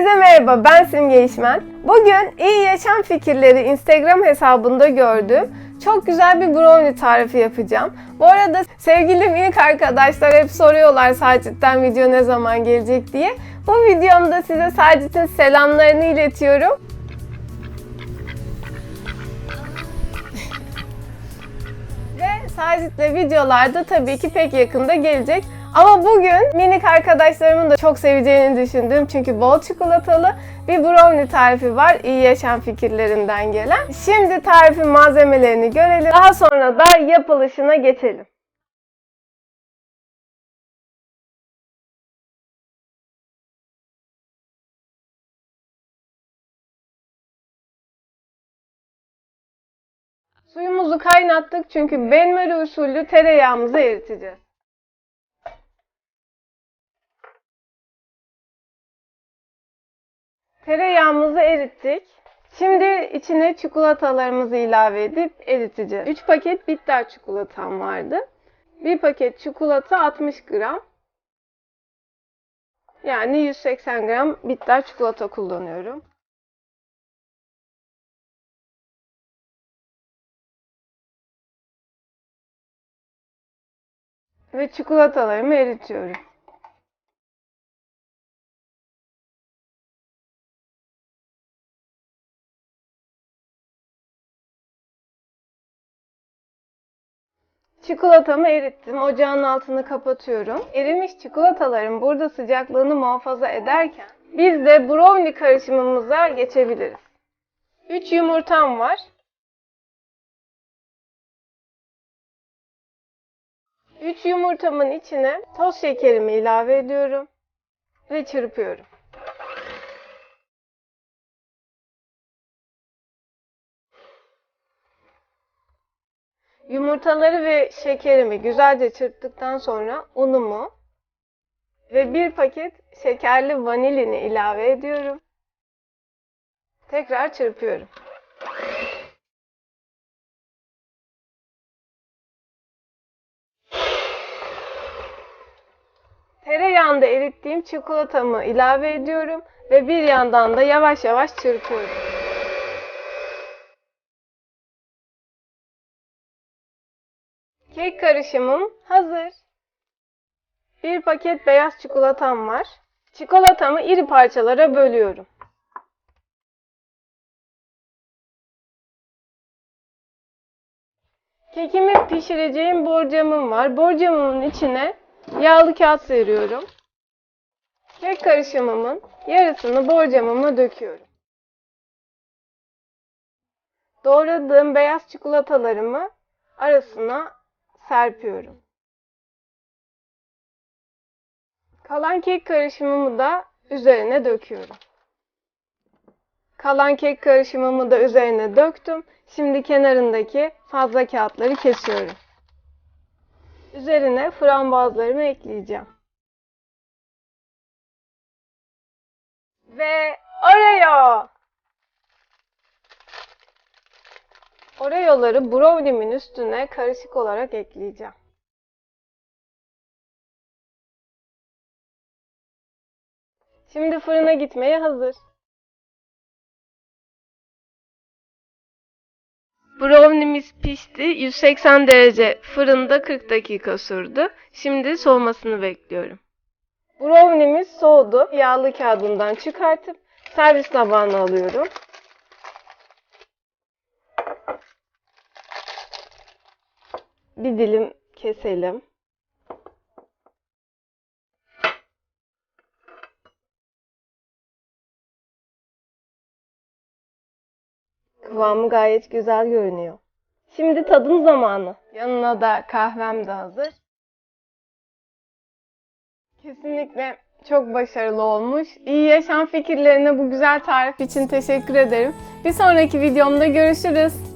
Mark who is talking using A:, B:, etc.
A: Herkese merhaba, ben Simge İşmen. Bugün iyi yaşam fikirleri Instagram hesabında gördüm. Çok güzel bir brownie tarifi yapacağım. Bu arada sevgili minik arkadaşlar hep soruyorlar Sacit'ten video ne zaman gelecek diye. Bu videomda size Sacit'in selamlarını iletiyorum. Ve Sacit'le videolarda tabii ki pek yakında gelecek. Ama bugün minik arkadaşlarımın da çok seveceğini düşündüm. Çünkü bol çikolatalı bir brownie tarifi var. İyi yaşam fikirlerinden gelen. Şimdi tarifin malzemelerini görelim. Daha sonra da yapılışına geçelim. Suyumuzu kaynattık çünkü benmari usulü tereyağımızı eriteceğiz. Tereyağımızı erittik. Şimdi içine çikolatalarımızı ilave edip eriteceğiz. 3 paket bitter çikolatam vardı. 1 paket çikolata 60 gram. Yani 180 gram bitter çikolata kullanıyorum. Ve çikolatalarımı eritiyorum. Çikolatamı erittim. Ocağın altını kapatıyorum. Erimiş çikolataların burada sıcaklığını muhafaza ederken biz de brownie karışımımıza geçebiliriz. 3 yumurtam var. 3 yumurtamın içine toz şekerimi ilave ediyorum ve çırpıyorum. Yumurtaları ve şekerimi güzelce çırptıktan sonra unumu ve bir paket şekerli vanilini ilave ediyorum. Tekrar çırpıyorum. Tereyağında erittiğim çikolatamı ilave ediyorum ve bir yandan da yavaş yavaş çırpıyorum. Kek karışımım hazır. Bir paket beyaz çikolatam var. Çikolatamı iri parçalara bölüyorum. Kekimi pişireceğim borcamım var. Borcamımın içine yağlı kağıt seriyorum. Kek karışımımın yarısını borcamıma döküyorum. Doğradığım beyaz çikolatalarımı arasına serpiyorum. Kalan kek karışımımı da üzerine döküyorum. Kalan kek karışımımı da üzerine döktüm. Şimdi kenarındaki fazla kağıtları kesiyorum. Üzerine frambuazlarımı ekleyeceğim. Ve Oreo! Oreo'ları brownie'min üstüne karışık olarak ekleyeceğim. Şimdi fırına gitmeye hazır. Brownie'miz pişti. 180 derece fırında 40 dakika sürdü. Şimdi soğumasını bekliyorum. Brownie'miz soğudu. Yağlı kağıdından çıkartıp servis tabağına alıyorum. Bir dilim keselim. Kıvamı gayet güzel görünüyor. Şimdi tadım zamanı. Yanına da kahvem de hazır. Kesinlikle çok başarılı olmuş. İyi yaşam fikirlerine bu güzel tarif için teşekkür ederim. Bir sonraki videomda görüşürüz.